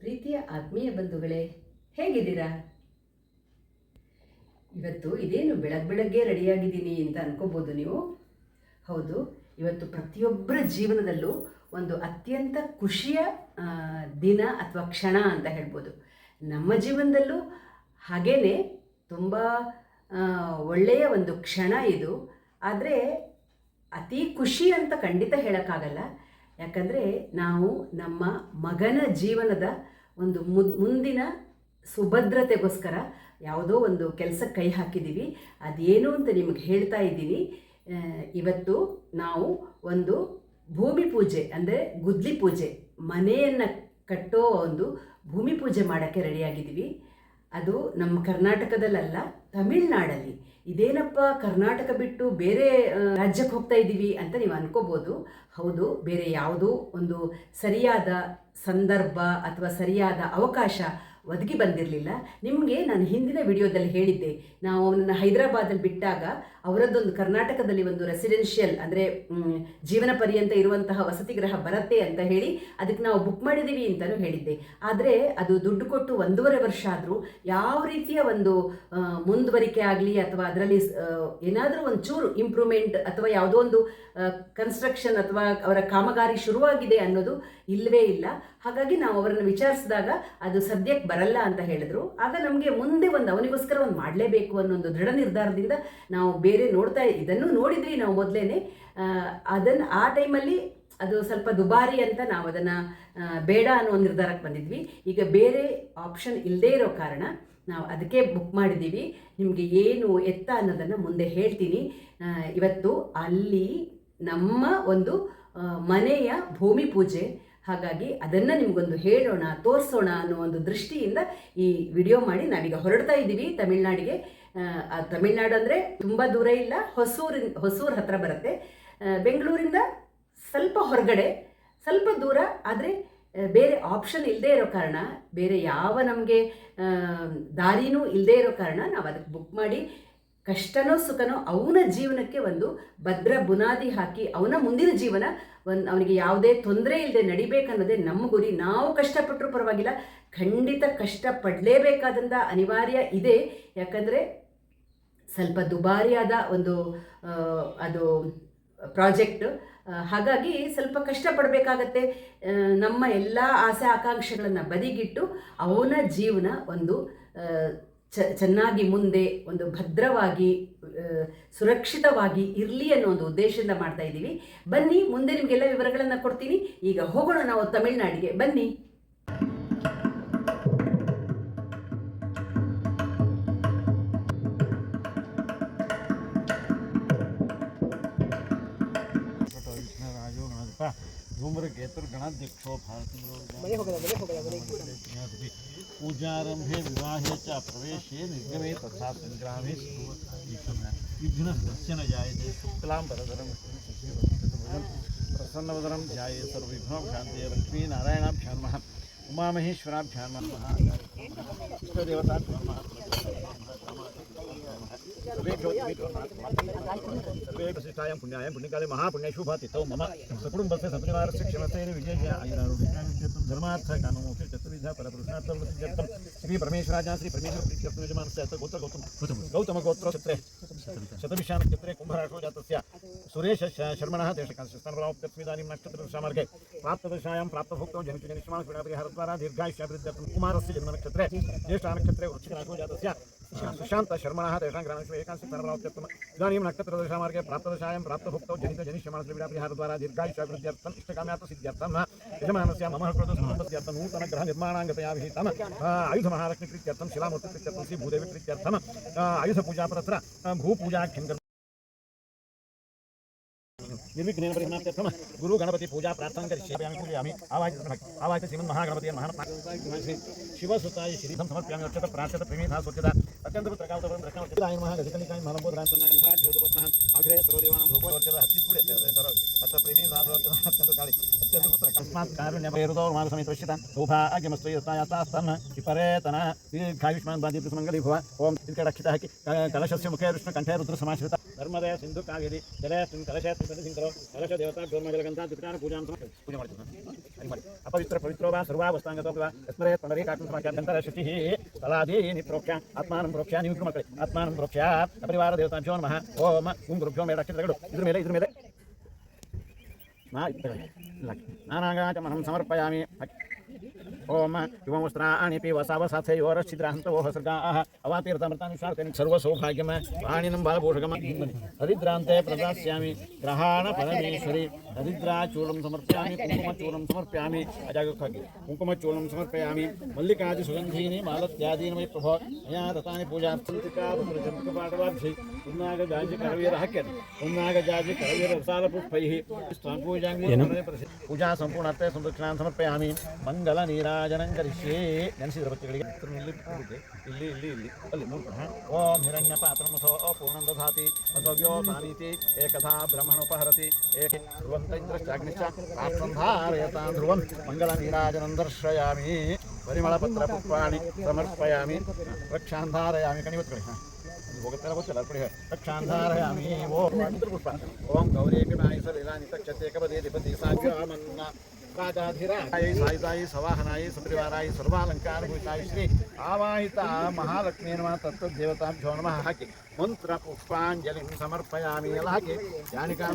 ಪ್ರೀತಿಯ ಆತ್ಮೀಯ ಬಂಧುಗಳೇ, ಹೇಗಿದ್ದೀರಾ? ಇವತ್ತು ಇದೇನು ಬೆಳಗ್ಗೆ ಬೆಳಗ್ಗೆ ರೆಡಿಯಾಗಿದ್ದೀನಿ ಅಂತ ಅನ್ಕೋಬೋದು ನೀವು? ಹೌದು, ಇವತ್ತು ಪ್ರತಿಯೊಬ್ಬರ ಜೀವನದಲ್ಲೂ ಒಂದು ಅತ್ಯಂತ ಖುಷಿಯ ದಿನ ಅಥವಾ ಕ್ಷಣ ಅಂತ ಹೇಳ್ಬೋದು. ನಮ್ಮ ಜೀವನದಲ್ಲೂ ಹಾಗೇ ತುಂಬ ಒಳ್ಳೆಯ ಒಂದು ಕ್ಷಣ ಇದು. ಆದರೆ ಅತಿ ಖುಷಿ ಅಂತ ಖಂಡಿತ ಹೇಳೋಕ್ಕಾಗಲ್ಲ. ಯಾಕಂದರೆ ನಾವು ನಮ್ಮ ಮಗನ ಜೀವನದ ಒಂದು ಮುದ್ ಮುಂದಿನ ಸುಭದ್ರತೆಗೋಸ್ಕರ ಯಾವುದೋ ಒಂದು ಕೆಲಸಕ್ಕೆ ಕೈ ಹಾಕಿದ್ದೀವಿ ಅದೇನು ಅಂತ ನಿಮಗೆ ಹೇಳ್ತಾ ಇದ್ದೀನಿ. ಇವತ್ತು ನಾವು ಒಂದು ಭೂಮಿ ಪೂಜೆ ಅಂದರೆ ಗುದ್ಲಿ ಪೂಜೆ, ಮನೆಯನ್ನು ಕಟ್ಟೋ ಒಂದು ಭೂಮಿ ಪೂಜೆ ಮಾಡೋಕ್ಕೆ ರೆಡಿಯಾಗಿದ್ದೀವಿ ಅದು ನಮ್ಮ ಕರ್ನಾಟಕದಲ್ಲಲ್ಲ, ತಮಿಳ್ನಾಡಲ್ಲಿ. ಇದೇನಪ್ಪ ಕರ್ನಾಟಕ ಬಿಟ್ಟು ಬೇರೆ ರಾಜ್ಯಕ್ಕೆ ಹೋಗ್ತಾ ಇದ್ದೀವಿ ಅಂತ ನೀವು ಅನ್ಕೋಬೋದು. ಹೌದು, ಬೇರೆ ಯಾವುದೋ ಒಂದು ಸರಿಯಾದ ಸಂದರ್ಭ ಅಥವಾ ಸರಿಯಾದ ಅವಕಾಶ ಒದಗಿ ಬಂದಿರಲಿಲ್ಲ. ನಿಮಗೆ ನಾನು ಹಿಂದಿನ ವಿಡಿಯೋದಲ್ಲಿ ಹೇಳಿದ್ದೆ, ನಾವು ಅವನನ್ನು ಹೈದರಾಬಾದಲ್ಲಿ ಬಿಟ್ಟಾಗ ಅವರದ್ದೊಂದು ಕರ್ನಾಟಕದಲ್ಲಿ ಒಂದು ರೆಸಿಡೆನ್ಷಿಯಲ್ ಅಂದರೆ ಜೀವನ ಪರ್ಯಂತ ಇರುವಂತಹ ವಸತಿ ಗೃಹ ಬರುತ್ತೆ ಅಂತ ಹೇಳಿ ಅದಕ್ಕೆ ನಾವು ಬುಕ್ ಮಾಡಿದ್ದೀವಿ ಅಂತಲೂ ಹೇಳಿದ್ದೆ. ಆದರೆ ಅದು ದುಡ್ಡು ಕೊಟ್ಟು ಒಂದೂವರೆ ವರ್ಷ ಆದರೂ ಯಾವ ರೀತಿಯ ಒಂದು ಮುಂದುವರಿಕೆ ಆಗಲಿ ಅಥವಾ ಅದರಲ್ಲಿ ಏನಾದರೂ ಒಂದು ಚೂರು ಇಂಪ್ರೂವ್ಮೆಂಟ್ ಅಥವಾ ಯಾವುದೋ ಒಂದು ಕನ್ಸ್ಟ್ರಕ್ಷನ್ ಅಥವಾ ಅವರ ಕಾಮಗಾರಿ ಶುರುವಾಗಿದೆ ಅನ್ನೋದು ಇಲ್ಲವೇ ಇಲ್ಲ. ಹಾಗಾಗಿ ನಾವು ಅವರನ್ನು ವಿಚಾರಿಸಿದಾಗ ಅದು ಸದ್ಯಕ್ಕೆ ಬರಲ್ಲ ಅಂತ ಹೇಳಿದ್ರು. ಆಗ ನಮಗೆ ಮುಂದೆ ಒಂದು ಅವನಿಗೋಸ್ಕರ ಒಂದು ಮಾಡಲೇಬೇಕು ಅನ್ನೋ ಒಂದು ದೃಢ ನಿರ್ಧಾರದಿಂದ ನಾವು ಬೇರೆ ನೋಡ್ತಾ ಇದನ್ನು ನೋಡಿದ್ವಿ ನಾವು ಮೊದಲೇ ಅದನ್ನು ಆ ಟೈಮಲ್ಲಿ ಅದು ಸ್ವಲ್ಪ ದುಬಾರಿ ಅಂತ ನಾವು ಅದನ್ನು ಬೇಡ ಅನ್ನೋ ನಿರ್ಧಾರಕ್ಕೆ ಬಂದಿದ್ವಿ. ಈಗ ಬೇರೆ ಆಪ್ಷನ್ ಇಲ್ಲದೇ ಇರೋ ಕಾರಣ ನಾವು ಅದಕ್ಕೆ ಬುಕ್ ಮಾಡಿದ್ದೀವಿ. ನಿಮಗೆ ಏನು ಎತ್ತ ಅನ್ನೋದನ್ನು ಮುಂದೆ ಹೇಳ್ತೀನಿ. ಇವತ್ತು ಅಲ್ಲಿ ನಮ್ಮ ಒಂದು ಮನೆಯ ಭೂಮಿ ಪೂಜೆ ಹಾಗಾಗಿ ಅದನ್ನು ನಿಮಗೊಂದು ಹೇಳೋಣ, ತೋರಿಸೋಣ ಅನ್ನೋ ಒಂದು ದೃಷ್ಟಿಯಿಂದ ಈ ವಿಡಿಯೋ ಮಾಡಿ ನಾವೀಗ ಹೊರಡ್ತಾ ಇದ್ದೀವಿ ತಮಿಳ್ನಾಡಿಗೆ. ತಮಿಳ್ನಾಡು ಅಂದರೆ ತುಂಬ ದೂರ ಇಲ್ಲ, ಹೊಸೂರಿನ, ಹೊಸೂರು ಹತ್ರ ಬರುತ್ತೆ. ಬೆಂಗಳೂರಿಂದ ಸ್ವಲ್ಪ ಹೊರಗಡೆ, ಸ್ವಲ್ಪ ದೂರ, ಆದರೆ ಬೇರೆ ಆಪ್ಷನ್ ಇಲ್ಲದೆ ಇರೋ ಕಾರಣ, ಬೇರೆ ಯಾವ ನಮಗೆ ದಾರಿನೂ ಇಲ್ಲದೆ ಇರೋ ಕಾರಣ ನಾವು ಅದಕ್ಕೆ ಬುಕ್ ಮಾಡಿ ಕಷ್ಟನೋ ಸುಖನೋ ಅವನ ಜೀವನಕ್ಕೆ ಒಂದು ಭದ್ರ ಬುನಾದಿ ಹಾಕಿ ಅವನ ಮುಂದಿನ ಜೀವನ ಒಂದು ಅವನಿಗೆ ಯಾವುದೇ ತೊಂದರೆ ಇಲ್ಲದೆ ನಡಿಬೇಕನ್ನೋದೇ ನಮ್ಮ ಗುರಿ. ನಾವು ಕಷ್ಟಪಟ್ಟರೂ ಪರವಾಗಿಲ್ಲ, ಖಂಡಿತ ಕಷ್ಟಪಡಲೇಬೇಕಾದಂಥ ಅನಿವಾರ್ಯ ಇದೆ. ಯಾಕಂದರೆ ಸ್ವಲ್ಪ ದುಬಾರಿಯಾದ ಒಂದು ಅದು ಪ್ರಾಜೆಕ್ಟ್ ಹಾಗಾಗಿ ಸ್ವಲ್ಪ ಕಷ್ಟಪಡಬೇಕಾಗತ್ತೆ. ನಮ್ಮ ಎಲ್ಲ ಆಸೆ ಆಕಾಂಕ್ಷೆಗಳನ್ನು ಬದಿಗಿಟ್ಟು ಅವನ ಜೀವನ ಒಂದು ಚ ಚೆನ್ನಾಗಿ ಮುಂದೆ ಒಂದು ಭದ್ರವಾಗಿ ಸುರಕ್ಷಿತವಾಗಿ ಇರಲಿ ಅನ್ನೋ ಒಂದು ಉದ್ದೇಶದಿಂದ ಮಾಡ್ತಾ ಇದ್ದೀವಿ. ಬನ್ನಿ ಮುಂದೆ ನಿಮಗೆಲ್ಲ ವಿವರಗಳನ್ನು ಕೊಡ್ತೀನಿ. ಈಗ ಹೋಗೋಣ ನಾವು ತಮಿಳುನಾಡಿಗೆ. ಬನ್ನಿ. ಗಣಾಧ್ಯಕ್ಷ ಧೂಮ್ರಕೇತುರ್ पूजारंभे विवाहे च प्रवेशे निर्गमे तथा संग्रामे विघ्न न जायते शुक्लांबरधरम प्रसन्नवदरम जाये सर्वविघ्नों शांति लक्ष्मी नारायणाभ्या नमः उमा महेश्वराभ्या नमः सर्वे प्रसिष्ठायां पुण्यायां पुण्यकाले महापुण्येषु भाति तौ मम सकुटुम्बस्य सपरिवारस्य क्षणसेन विजयारूढे धर्मार्थकामोपि चतुर्विधा परपुरुषार्थं श्रीपरमेश्वराजा श्रीपरमेश्वरप्रीत्यर्थयजमानस्य गोत्रगौतम गौतमगोत्रोक्षत्रे शतविशानक्षत्रे कुम्भराशो जातस्य सुरेशशर्मणः देशकांशस्थानफलामुक्तस्मिदानीं नक्षत्रदृशामार्गे प्राप्तदशायां प्राप्तभोक्तौ जनितजनिष्मान् क्रीडापरिहारद्वारा कुमारस्य जन्मनक्षत्रे ज्येष्ठानक्षत्रे वृक्षराशो जातस्य सुशान्तशर्मणः प्राप्त ग्रामेषु एकांशिकर्मणोत्तम इदानीं नक्षत्रदशामार्गे प्राप्तदशायां प्राप्तभुक्तौ जनितजनिष्यमाणश्रीविरापरिहारद्वारा दीर्घायुष्याभिवृद्ध्यर्थम् इष्टकाम्यात् सिद्ध्यर्थं यजमानस्य मम कृतो सम्पद्यर्थं नूतनग्रहनिर्माणाङ्गतया विहितम् आयुधमहालक्ष्मीकृत्यर्थं शिलामूर्तिकृत्यर्थं श्रीभूदेवीकृत्यर्थम् आयुधपूजा तत्र भूपूजाख्यं निर्विघ्नेन परिणाम गुरु गणपति पूजा प्रार्थना कर पूजयामि आवाहित आवाहित श्रीमन् महागणपति महान शिवसुताय श्री समर्पयामि। अर्चत प्रार्थत प्रेमीधा स्वच्छता अत्यंत पुत्रकावतवरं रक्षणवर्चिताय नमः। गजकलिकाय महालम्बोधरान्तनाय ज्योतिपद्मः आग्रहे सर्वदेवानां भगवत् हस्ति पुरे। अत्र प्रेमीधा स्वच्छता अत्यंत काले। अत्यंत पुत्र अस्मात् कारुण्यभैरुतो मानसमित्रश्यतां सौभाग्यमस्तु यस्तायास्तास्तन्न विपरेतनः। दीर्घायुष्मान् बाधितसुमङ्गली भव ओम इत्यक्षितः कलशस्य मुखे रुष्णकण्ठे रुद्रसमाश्रितः। ಧರ್ಮದಯ ಸಿಂಧು ಕಾವೇರಿ ಜಲಯಸ್ಮಿನ್ ಕಲಶಯಸ್ಮಿನ್ ಪ್ರತಿಸಿಂಕರೋ ಕಲಶ ದೇವತಾ ಗೋರ್ಮಜಲಗಂಧ ದುರ್ಗಾನ ಪೂಜಾಂ ಸಮರ್ಪಯಾಮಿ. ಪೂಜೆ ಮಾಡ್ತೀವಿ ಹಾಗೆ ಮಾಡಿ ಅಪವಿತ್ರ ಪವಿತ್ರೋ ವಾ ಸರ್ವಾ ವಸ್ತಾಂಗತೋ ವಾ ಯಸ್ಮರೇ ಪಂಡರೀ ಕಾಕುಂ ಸಮಾಖ್ಯಾಂತರ ಶುಚಿ ತಲಾದೀನಿ ಪ್ರೋಕ್ಷ ಆತ್ಮಾನಂ ಪ್ರೋಕ್ಷ ನೀವು ಇಬ್ರು ಮಕ್ಕಳೇ ಆತ್ಮಾನಂ ಪ್ರೋಕ್ಷ ಅಪರಿವಾರ ದೇವತಾಭ್ಯೋ ನಮಃ ಓಂ ಗುಂ ಗುರುಭ್ಯೋ ಮೇಡ ಅಕ್ಷರಗಳು ಇದ್ರ ಮೇಲೆ ಇದ್ರ ಮೇಲೆ ನಾ ನಾನಾಗಾಚಮಹಂ ಸಮರ್ಪಯಾಮಿ ओम युवमुस्त्राणि वस्त्र सवसथयोरश्चिद्रान्तवोह सर्गाः अवातीर्थमृतानुसार्तनि सर्वसौभाग्यं पाणिनं बालपोषकम् हरिद्रान्ते प्रदास्यामि ग्रहाणपरमेश्वरि हरिद्राचूर्णं समर्पयामि कुङ्कुमचूर्णं समर्पयामि कुङ्कुमचूर्णं समर्पयामि मल्लिकादिसुगन्धीनि मालत्यादीनि मयि प्रभो मया दत्तानि पूजार्थन्तिकापाटवाभ्यै पुन्नागजाजिकरवीरहक्यति पुन्नागजाजिकरवीरसालपुष्पैः स्वापूजाङ्गे पूजा सम्पूर्णार्थे संरक्षणान् समर्पयामि। मङ्गलनीरा ಉನ್ನಾಗ ಜಾಜಿ ಕರವೀರ ರಸಾಲ ಪುಷ್ಪೈಃ ಸ್ವಾಂ ಪೂಜಾಂಗಿ ಪೂಜಾ ಸಂಪೂರ್ಣತೆ ಸಂದಕ್ಷಿಣಾನ್ ಸಮರ್ಪಯಾಮಿ ಮಂಗಲ ನೀರಾಜನಂ ಕರಿಷ್ಯೇ ನೆನೆಸಿದ್ರ ಭಕ್ತಿಗಳಿಗೆ ಇಲ್ಲಿ ಇದೆ. ಇಲ್ಲಿ ಇಲ್ಲಿ ಇಲ್ಲಿ ಅಲ್ಲಿ ಮೂರು ಕಡೆ. ಓಂ ಹಿರಣ್ಯ ಪಾತ್ರಮಥೋ ಪೂರ್ಣಂ ದಧಾತಿ ಮತವ್ಯೋ ತಾನೀತಿ ಏಕಥಾ ಬ್ರಹ್ಮಣೋಪಹರತಿ ಏಕೆ ಧ್ರುವಂತ ಇಂದ್ರಶ್ಚಾಗ್ನಿಶ್ಚ ರಾಷ್ಟ್ರಂ ಧಾರಯತಾಂ ಧ್ರುವಂ ಮಂಗಲ ನೀರಾಜನಂ ದರ್ಶಯಾಮಿ ಪರಿಮಳಪತ್ರ ಪುಷ್ಪಾಣಿ ಸಮರ್ಪಯಾಮಿ ರಕ್ಷಾನ್ ಧಾರಯಾಮಿ ಕಣಿವತ್ಕೊಳ್ಳಿ ಹಾಂ ಹೋಗುತ್ತಲ್ಲ ಗೊತ್ತಿಲ್ಲ ಅರ್ಪಣೆ ಹೇಳಿ ರಕ್ಷಾಂಧಾರಯಾಮಿ ಓಂ ಪುಷ್ಪ ಓಂ ಗೌರೀಪಿ ಮಾಯಿಸ ಲೀಲಾನಿ ತಕ್ಷತೆ ಕಪದೇ ದಿಪತಿ ಸಾಗ್ರಾಮನ್ನ ರಾಜಾಧಿರಾಯ राजाधिराजाय सायिताय सवाहनाय सपरिवाराय सर्वालङ्कारभूताय श्री आवाहिता महालक्ष्मी नमः तत्त्वदेवताभ्यो नमः हाके। मन्त्रपुष्पाञ्जलिं समर्पयामि यलाके यानि कानि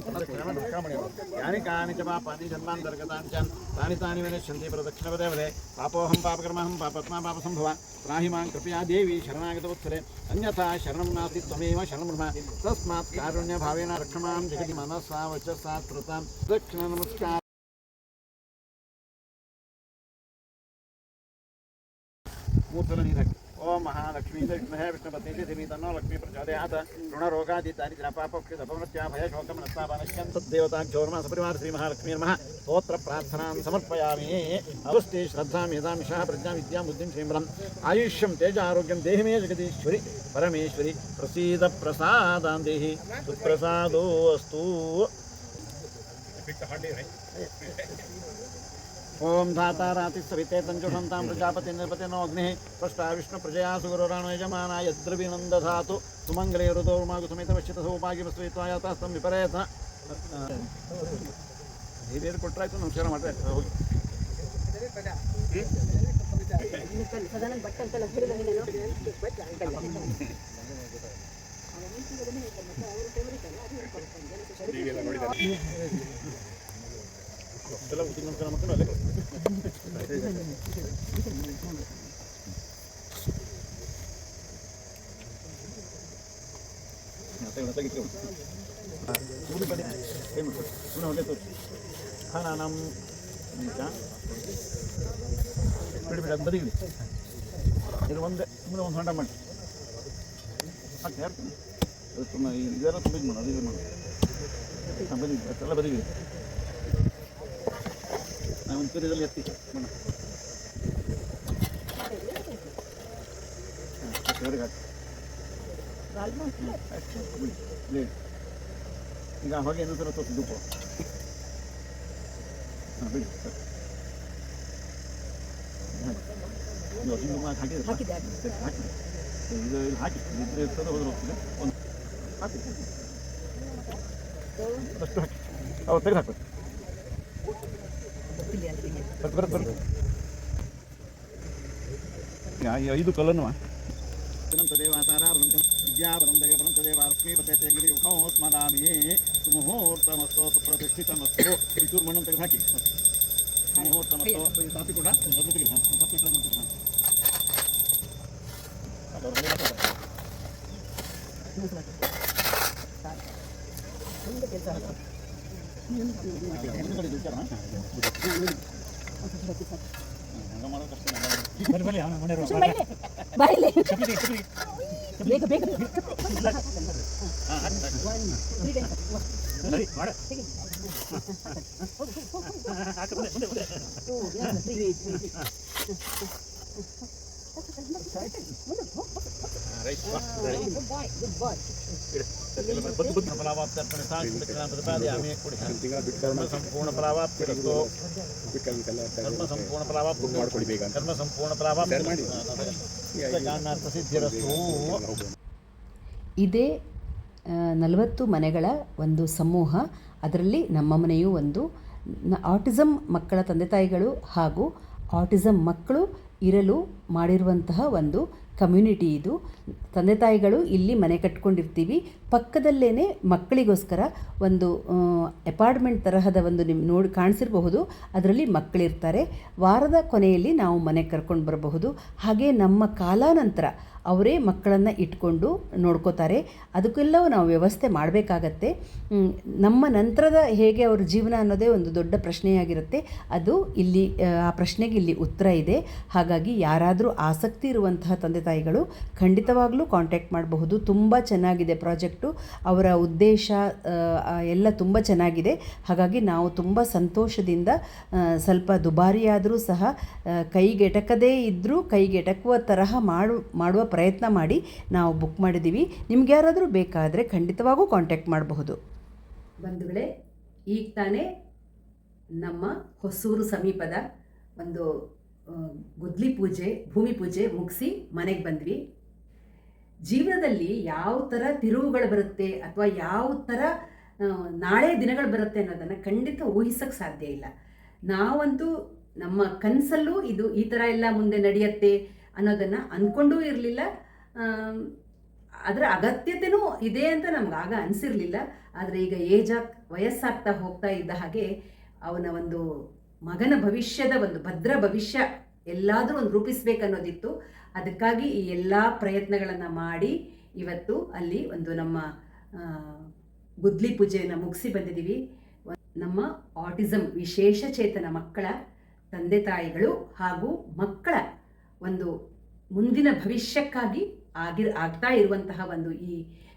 यानि कानि च पापानि जन्मान्तर्गतानि च तानि तानि विनश्यन्ति प्रदक्षिणपदेवदे पापोऽहं पापकर्महं पापत्मा पापसम्भव। त्राहि माँ कृपया देवी शरणागतवत्सरे अन्यथा शरणं नास्ति त्वमेव शरणं मम तस्मात् कारुण्यभावेन रक्षमां जगति मनसा वचसा कृतां दक्षिणनमस्कार। लक्ष्मीं महाविष्णुपत्नी देवी तन्नो लक्ष्मी प्रचोदयात् ऋणरोगादि दारिद्र्यपापक्षितपमृत्याभयशोकं नष्टापनश्यं तद्देवताभ्यो नमः सपरिवार श्रीमहालक्ष्मी नमः। स्तोत्रप्रार्थनां समर्पयामि। अवस्ते श्रद्धां यदांशः प्रज्ञां विद्यां बुद्धिं क्षेम्रम्। आयुष्यं तेज आरोग्यं देहि मे जगदीश्वरि परमेश्वरि प्रसीद प्रसादां देहि सुप्रसादोऽस्तु। ಓಂ ಧಾತಾರಾತಿ ಸವಿತೆ ತಂಜುಷಂತಾಂ ಪ್ರಜಾಪತಿ ನಿರ್ಪತಿ ನೋ ಅಗ್ನಿ ಸ್ಪಷ್ಟ ವಿಷ್ಣು ಪ್ರಜಯಾ ಸುಗುರುರಾಣ ಯಜಮಾನ ಯದ್ರವಿನಂದಧಾತು ಸುಮಂಗಲೇ ಋತೋರ್ಮಾಗು ಸಮೇತ ವಶ್ಚಿತ ಸೌಭಾಗ್ಯಮಸ್ತ್ರೀತ್ವಾಯಾತಾಸ್ತಂ ವಿಪರೇತ ಹಿರಿಯರು ಕೊಟ್ಟರಾಯ್ತು ನಮಸ್ಕಾರ ಮಾಡ್ತಾರೆ ಹೋಗಿ ಎಲ್ಲ ಊಟಿನ ನಮಸ್ಕಾರ ಮಾಡ್ಕೊಂಡು ಅಲ್ಲೇ ಖಾನಾಂ ಈಗ ಬಿಡಿ ಬಿಡಿ ಅದು ಬದಿಗಿಡಿ ಇದು ಒಂದೇ ಸುಮ್ಮನೆ ಒಂದು ಹೊಂಡ ಮಾಡಿ ಹಾಕಿ ಯಾರು ಅದು ತುಂಬ ಇದೆಲ್ಲ ತುಂಬ ಇದು ಮಾಡೋದು ಇದು ಮಾಡೋದು ಹಾಂ ಬದಿ ಎಲ್ಲ ಬದಿಗಿಡಿ ನಾನು ಒಂದು ಕರಿದಲ್ಲಿ ಎತ್ತಿ ಮಣ್ಣು ಹಾಂ ಹಾಕಿ ಬಿಡಿ ಈಗ ಹೊಗೆ ಇನ್ನೊಂದು ಸಲ ತೋರಿಸಿ ದುಪ್ಪು ಹಾಂ ಬಿಡಿ ಸರಿ. ಹಾಕಿ. ಇದು ಹಿಂಗೆ ಮಾಡಿ ಹಾಕಿದ್ರೆ ಸರಿ, ಹಾಕಿ ಇದು ಇಲ್ಲಿ ಹಾಕಿ ಇದ್ರೆ ಇರ್ತದೆ ಹೋದ್ರೆ ಹೋಗ್ತದೆ ಒಂದು ಹಾಕಿ ಅಷ್ಟು ಹಾಕಿ ಅವ್ರು ತೆಗೆದು ಹಾಕ್ಬೇಕು ಬರ್ತು ಬರ್ತು ಬರ್ತು ಈಗ ಈ ಐದು ಕಲ್ಲನ್ನು ತದೇವ ತಾರಾವೃಂತ ವಿದ್ಯಾವರಂತಗೆ ಪರಂತದೇವ ಲಕ್ಷ್ಮೀಪತೆ ಗಿರಿ ಉಖೋ ಸ್ಮರಾಮಿ ಸುಮುಹೂರ್ತಮಸ್ತು ಸುಪ್ರತಿಷ್ಠಿತಮಸ್ತು ಚೂರು ಮಣ್ಣನ್ನು ತೆಗೆದು ಹಾಕಿ ಮುಹೂರ್ತಮಸ್ತು ಸಾಪಿ ಕೂಡ ಒಂದು ತೆಗೆದು ಹಾಂ ಸಾಪಿ ಕೂಡ ಒಂದು ತೆಗೆದು ಹಾಂ ಅದು ಅವ್ರ ಮನೆಗೆ ಹಾಕೋದು. ಮುಂದೆ ಕಡೆ ವಿಚಾರ ಹಾಂ? ಹಂಗೆ ಮಾಡೋದು ಕಷ್ಟ ಬನ್ನಿ ಬನ್ನಿ ಅವನ ಮನೆ ಬಾಯಿಲೆ ಚಪ್ಪಲಿ ಚಪ್ಪಲಿ ಬೇಗ ಬೇಗ ಸರಿ ಮಾಡ ಹಾಕು ಮುಂದೆ ಮುಂದೆ ಮುಂದೆ ರೈಟ್ ಬದ್ದು ಬದ್ದು ಫಲಾವಾಪ್ತರ್ಪಣೆ ಸಾಕ್ಷಿ ಪ್ರತಿಪಾದಯಾಮಿ ಕೊಡಿ ಕರ್ಮ ಸಂಪೂರ್ಣ ಫಲಾವಾಪ್ತಿರಸ್ತು ಕರ್ಮ ಸಂಪೂರ್ಣ ಫಲಾವಾಪ್ತಿ ಮಾಡ್ಕೊಳ್ಳಿ. ಕರ್ಮ ಸಂಪೂರ್ಣ ಫಲಾವಾಪ್ತಿ ಇದೇ ನಲವತ್ತು ಮನೆಗಳ ಒಂದು ಸಮೂಹ ಅದರಲ್ಲಿ ನಮ್ಮ ಮನೆಯೂ ಒಂದು ಆಟಿಸಮ್ ಮಕ್ಕಳ ತಂದೆ ತಾಯಿಗಳು ಹಾಗೂ ಆಟಿಸಮ್ ಮಕ್ಕಳು ಇರಲು ಮಾಡಿರುವಂತಹ ಒಂದು ಕಮ್ಯುನಿಟಿ ಇದು. ತಂದೆ ತಾಯಿಗಳು ಇಲ್ಲಿ ಮನೆ ಕಟ್ಕೊಂಡಿರ್ತೀವಿ. ಪಕ್ಕದಲ್ಲೇ ಮಕ್ಕಳಿಗೋಸ್ಕರ ಒಂದು ಅಪಾರ್ಟ್ಮೆಂಟ್ ತರಹದ ಒಂದು ನಿಮ್ ನೋಡಿ ಕಾಣಿಸಿರಬಹುದು. ಅದರಲ್ಲಿ ಮಕ್ಕಳಿರ್ತಾರೆ. ವಾರದ ಕೊನೆಯಲ್ಲಿ ನಾವು ಮನೆ ಕರ್ಕೊಂಡು ಬರಬಹುದು. ಹಾಗೆ ನಮ್ಮ ಕಾಲಾನಂತರ ಅವರೇ ಮಕ್ಕಳನ್ನು ಇಟ್ಕೊಂಡು ನೋಡ್ಕೋತಾರೆ. ಅದಕ್ಕೆಲ್ಲವೂ ನಾವು ವ್ಯವಸ್ಥೆ ಮಾಡಬೇಕಾಗತ್ತೆ. ನಮ್ಮ ನಂತರದ ಹೇಗೆ ಅವ್ರ ಜೀವನ ಅನ್ನೋದೇ ಒಂದು ದೊಡ್ಡ ಪ್ರಶ್ನೆಯಾಗಿರುತ್ತೆ. ಅದು ಇಲ್ಲಿ ಆ, ಪ್ರಶ್ನೆಗೆ ಇಲ್ಲಿ ಉತ್ತರ ಇದೆ. ಹಾಗಾಗಿ ಯಾರಾದರೂ ಆಸಕ್ತಿ ಇರುವಂತಹ ತಂದೆ ತಾಯಿಗಳು ಖಂಡಿತವಾಗ್ಲೂ ಕಾಂಟ್ಯಾಕ್ಟ್ ಮಾಡಬಹುದು. ತುಂಬ ಚೆನ್ನಾಗಿದೆ ಪ್ರಾಜೆಕ್ಟು. ಅವರ ಉದ್ದೇಶ ಎಲ್ಲ ತುಂಬ ಚೆನ್ನಾಗಿದೆ. ಹಾಗಾಗಿ ನಾವು ತುಂಬ ಸಂತೋಷದಿಂದ ಸ್ವಲ್ಪ ದುಬಾರಿಯಾದರೂ ಸಹ ಕೈಗೆಟಕದೇ ಇದ್ದರೂ ಕೈಗೆಟಕುವ ತರಹ ಮಾಡು, ಮಾಡುವ ಪ್ರಯತ್ನ ಮಾಡಿ ನಾವು ಬುಕ್ ಮಾಡಿದ್ದೀವಿ. ನಿಮ್ಗೆ ಯಾರಾದರೂ ಬೇಕಾದರೆ ಖಂಡಿತವಾಗೂ ಕಾಂಟ್ಯಾಕ್ಟ್ ಮಾಡಬಹುದು. ಬಂಧುಗಳೇ, ಈಗ ತಾನೇ ನಮ್ಮ ಹೊಸೂರು ಸಮೀಪದ ಒಂದು ಗುದ್ಲಿ ಪೂಜೆ, ಭೂಮಿ ಪೂಜೆ ಮುಗಿಸಿ ಮನೆಗೆ ಬಂದ್ವಿ. ಜೀವನದಲ್ಲಿ ಯಾವ ಥರ ತಿರುವುಗಳು ಬರುತ್ತೆ ಅಥವಾ ಯಾವ ಥರ ನಾಳೆ ದಿನಗಳು ಬರುತ್ತೆ ಅನ್ನೋದನ್ನು ಖಂಡಿತ ಊಹಿಸೋಕ್ಕೆ ಸಾಧ್ಯ ಇಲ್ಲ. ನಾವಂತೂ ನಮ್ಮ ಕನಸಲ್ಲೂ ಇದು ಈ ಥರ ಎಲ್ಲ ಮುಂದೆ ನಡೆಯುತ್ತೆ ಅನ್ನೋದನ್ನು ಅಂದ್ಕೊಂಡೂ ಇರಲಿಲ್ಲ. ಅದರ ಅಗತ್ಯತೆನೂ ಇದೆ ಅಂತ ನಮ್ಗೆ ಆಗ ಅನಿಸಿರಲಿಲ್ಲ. ಆದರೆ ಈಗ ಏಜ್ ವಯಸ್ಸಾಗ್ತಾ ಹೋಗ್ತಾ ಇದ್ದ ಹಾಗೆ ಅವನ ಒಂದು ಮಗನ ಭವಿಷ್ಯದ ಒಂದು ಭದ್ರ ಭವಿಷ್ಯ ಎಲ್ಲಾದರೂ ಒಂದು ರೂಪಿಸ್ಬೇಕನ್ನೋದಿತ್ತು. ಅದಕ್ಕಾಗಿ ಈ ಎಲ್ಲ ಪ್ರಯತ್ನಗಳನ್ನು ಮಾಡಿ ಇವತ್ತು ಅಲ್ಲಿ ಒಂದು ನಮ್ಮ ಗುದ್ಲಿ ಪೂಜೆಯನ್ನು ಮುಗಿಸಿ ಬಂದಿದ್ದೀವಿ. ನಮ್ಮ ಆಟಿಸಮ್ ವಿಶೇಷ ಚೇತನ ಮಕ್ಕಳ, ತಂದೆ ತಾಯಿಗಳು ಹಾಗೂ ಮಕ್ಕಳ ಒಂದು ಮುಂದಿನ ಭವಿಷ್ಯಕ್ಕಾಗಿ ಆಗಿರ್, ಆಗ್ತಾ ಇರುವಂತಹ ಒಂದು ಈ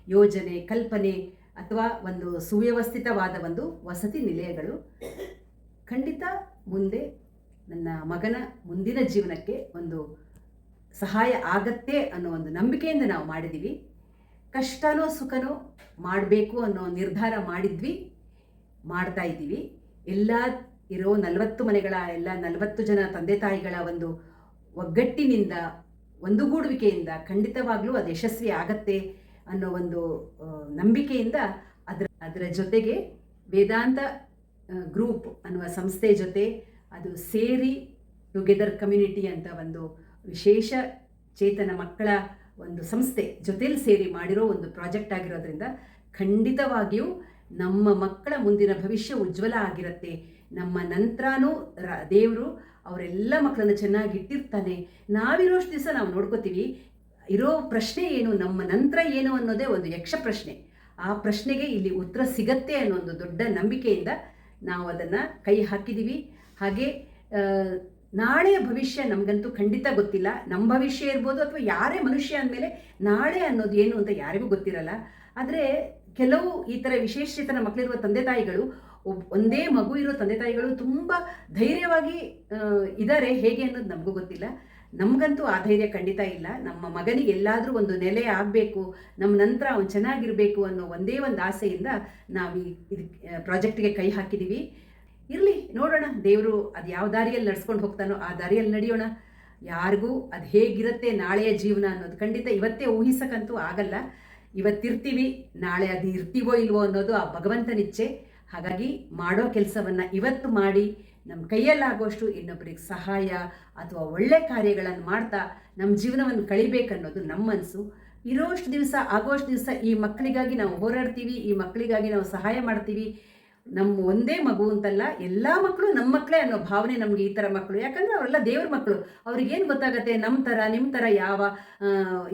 ಯೋಜನೆ, ಕಲ್ಪನೆ ಅಥವಾ ಒಂದು ಸುವ್ಯವಸ್ಥಿತವಾದ ಒಂದು ವಸತಿ ನಿಲಯಗಳು ಖಂಡಿತ ಮುಂದೆ ನನ್ನ ಮಗನ ಮುಂದಿನ ಜೀವನಕ್ಕೆ ಒಂದು ಸಹಾಯ ಆಗತ್ತೆ ಅನ್ನೋ ಒಂದು ನಂಬಿಕೆಯಿಂದ ನಾವು ಮಾಡಿದ್ದೀವಿ. ಕಷ್ಟನೋ ಸುಖನೋ ಮಾಡಬೇಕು ಅನ್ನೋ ನಿರ್ಧಾರ ಮಾಡಿದ್ವಿ, ಮಾಡ್ತಾ ಇದ್ದೀವಿ. ಎಲ್ಲ ಇರೋ ನಲವತ್ತು ಮನೆಗಳ, ಎಲ್ಲ ನಲವತ್ತು ಜನ ತಂದೆ ತಾಯಿಗಳ ಒಂದು ಒಗ್ಗಟ್ಟಿನಿಂದ, ಒಂದುಗೂಡುವಿಕೆಯಿಂದ ಖಂಡಿತವಾಗ್ಲೂ ಅದು ಯಶಸ್ವಿ ಆಗತ್ತೆ ಅನ್ನೋ ಒಂದು ನಂಬಿಕೆಯಿಂದ ಅದರ ಅದರ ಜೊತೆಗೆ ವೇದಾಂತ ಗ್ರೂಪ್ ಅನ್ನುವ ಸಂಸ್ಥೆ ಜೊತೆ ಅದು ಸೇರಿ ಟುಗೆದರ್ ಕಮ್ಯುನಿಟಿ ಅಂತ ಒಂದು ವಿಶೇಷ ಚೇತನ ಮಕ್ಕಳ ಒಂದು ಸಂಸ್ಥೆ ಜೊತೆಲಿ ಸೇರಿ ಮಾಡಿರೋ ಒಂದು ಪ್ರಾಜೆಕ್ಟ್ ಆಗಿರೋದ್ರಿಂದ ಖಂಡಿತವಾಗಿಯೂ ನಮ್ಮ ಮಕ್ಕಳ ಮುಂದಿನ ಭವಿಷ್ಯ ಉಜ್ವಲ ಆಗಿರುತ್ತೆ. ನಮ್ಮ ನಂತರನೂ ರ, ದೇವರು ಅವರೆಲ್ಲ ಮಕ್ಕಳನ್ನ ಚೆನ್ನಾಗಿ ಇಟ್ಟಿರ್ತಾನೆ. ನಾವಿರೋಷ್ಟು ದಿವಸ ನಾವು ನೋಡ್ಕೋತೀವಿ. ಇರೋ ಪ್ರಶ್ನೆ ಏನು, ನಮ್ಮ ನಂತರ ಏನು ಅನ್ನೋದೇ ಒಂದು ಯಕ್ಷ ಪ್ರಶ್ನೆ. ಆ ಪ್ರಶ್ನೆಗೆ ಇಲ್ಲಿ ಉತ್ತರ ಸಿಗತ್ತೆ ಅನ್ನೋ ಒಂದು ದೊಡ್ಡ ನಂಬಿಕೆಯಿಂದ ನಾವು ಅದನ್ನು ಕೈ ಹಾಕಿದ್ದೀವಿ ಹಾಗೆ ನಾಳೆ ಭವಿಷ್ಯ ನಮಗಂತೂ ಖಂಡಿತ ಗೊತ್ತಿಲ್ಲ. ನಮ್ಮ ಭವಿಷ್ಯ ಇರ್ಬೋದು ಅಥವಾ ಯಾರೇ ಮನುಷ್ಯ ಅಂದಮೇಲೆ ನಾಳೆ ಅನ್ನೋದು ಏನು ಅಂತ ಯಾರಿಗೂ ಗೊತ್ತಿರಲ್ಲ. ಆದರೆ, ಕೆಲವು ಈ ಥರ ವಿಶೇಷಚೇತನ ಮಕ್ಕಳಿರುವ ತಂದೆ ತಾಯಿಗಳು ಒಂದೇ ಮಗು ಇರುವ ತಂದೆ ತಾಯಿಗಳು ತುಂಬ ಧೈರ್ಯವಾಗಿ ಇದ್ದಾರೆ ಹೇಗೆ ಅನ್ನೋದು ನಮಗೂ ಗೊತ್ತಿಲ್ಲ. ನಮಗಂತೂ ಆ ಧೈರ್ಯ ಖಂಡಿತ ಇಲ್ಲ. ನಮ್ಮ ಮಗನಿಗೆ ಎಲ್ಲಾದರೂ ಒಂದು ನೆಲೆ ಆಗಬೇಕು, ನಮ್ಮ ನಂತರ ಅವನು ಚೆನ್ನಾಗಿರಬೇಕು ಅನ್ನೋ ಒಂದೇ ಒಂದು ಆಸೆಯಿಂದ ನಾವು ಈ ಇದು ಪ್ರಾಜೆಕ್ಟ್ಗೆ ಕೈ ಹಾಕಿದ್ದೀವಿ ಇರಲಿ, ನೋಡೋಣ. ದೇವರು ಅದು ಯಾವ ದಾರಿಯಲ್ಲಿ ನಡ್ಸ್ಕೊಂಡು ಹೋಗ್ತಾನೋ ಆ ದಾರಿಯಲ್ಲಿ ನಡೆಯೋಣ. ಯಾರಿಗೂ ಅದು ಹೇಗಿರುತ್ತೆ ನಾಳೆಯ ಜೀವನ ಅನ್ನೋದು ಖಂಡಿತ ಇವತ್ತೇ ಊಹಿಸಕ್ಕಂತೂ ಆಗಲ್ಲ. ಇವತ್ತಿರ್ತೀವಿ, ನಾಳೆ ಅದು ಇರ್ತೀವೋ ಇಲ್ವೋ ಅನ್ನೋದು ಆ ಭಗವಂತನಿಚ್ಛೆ. ಹಾಗಾಗಿ ಮಾಡೋ ಕೆಲಸವನ್ನು ಇವತ್ತು ಮಾಡಿ ನಮ್ಮ ಕೈಯಲ್ಲಾಗುವಷ್ಟು ಇನ್ನೊಬ್ಬರಿಗೆ ಸಹಾಯ ಅಥವಾ ಒಳ್ಳೆ ಕಾರ್ಯಗಳನ್ನು ಮಾಡ್ತಾ ನಮ್ಮ ಜೀವನವನ್ನು ಕಳಿಬೇಕನ್ನೋದು ನಮ್ಮ ಮನಸ್ಸು ಇರೋಷ್ಟು ದಿವಸ ಆಗೋಷ್ಟು ದಿವಸ ಈ ಮಕ್ಕಳಿಗಾಗಿ ನಾವು ಹೋರಾಡ್ತೀವಿ, ಈ ಮಕ್ಕಳಿಗಾಗಿ ನಾವು ಸಹಾಯ ಮಾಡ್ತೀವಿ. ನಮ್ಮ ಒಂದೇ ಮಗು ಅಂತಲ್ಲ, ಎಲ್ಲ ಮಕ್ಕಳು ನಮ್ಮ ಮಕ್ಕಳೇ ಅನ್ನೋ ಭಾವನೆ ನಮಗೆ ಈ ಥರ ಮಕ್ಕಳು ಯಾಕಂದರೆ ಅವರೆಲ್ಲ ದೇವ್ರ ಮಕ್ಕಳು ಅವ್ರಿಗೇನು ಗೊತ್ತಾಗುತ್ತೆ? ನಮ್ಮ ಥರ ನಿಮ್ಮ ಥರ ಯಾವ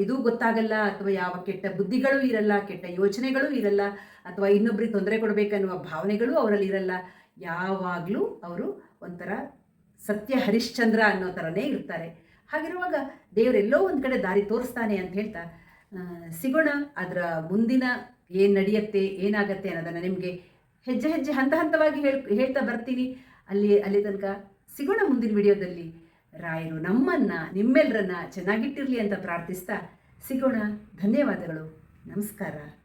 ಇದು ಗೊತ್ತಾಗಲ್ಲ ಅಥವಾ ಯಾವ ಕೆಟ್ಟ ಬುದ್ಧಿಗಳು ಇರಲ್ಲ, ಕೆಟ್ಟ ಯೋಚನೆಗಳೂ ಇರಲ್ಲ, ಅಥವಾ ಇನ್ನೊಬ್ರಿಗೆ ತೊಂದರೆ ಕೊಡಬೇಕನ್ನುವ ಭಾವನೆಗಳು ಅವರಲ್ಲಿ ಇರಲ್ಲ ಯಾವಾಗಲೂ ಅವರು ಒಂಥರ ಸತ್ಯ ಹರಿಶ್ಚಂದ್ರ ಅನ್ನೋ ಥರನೇ ಇರ್ತಾರೆ. ಹಾಗಿರುವಾಗ ದೇವರೆಲ್ಲೋ ಒಂದು ಕಡೆ ದಾರಿ ತೋರಿಸ್ತಾನೆ ಅಂತ ಹೇಳ್ತಾ ಸಿಗೋಣ, ಅದರ ಮುಂದಿನ ಏನು ನಡೆಯುತ್ತೆ, ಏನಾಗತ್ತೆ ಅನ್ನೋದನ್ನು ನಿಮಗೆ ಹೆಜ್ಜೆ ಹೆಜ್ಜೆ ಹಂತ ಹಂತವಾಗಿ ಹೇಳ್, ಹೇಳ್ತಾ ಬರ್ತೀನಿ. ಅಲ್ಲಿ ಅಲ್ಲಿ ತನಕ ಸಿಗೋಣ ಮುಂದಿನ ವಿಡಿಯೋದಲ್ಲಿ. ರಾಯರು ನಮ್ಮನ್ನು ನಿಮ್ಮೆಲ್ಲರನ್ನ ಚೆನ್ನಾಗಿಟ್ಟಿರಲಿ ಅಂತ ಪ್ರಾರ್ಥಿಸ್ತಾ ಸಿಗೋಣ. ಧನ್ಯವಾದಗಳು. ನಮಸ್ಕಾರ.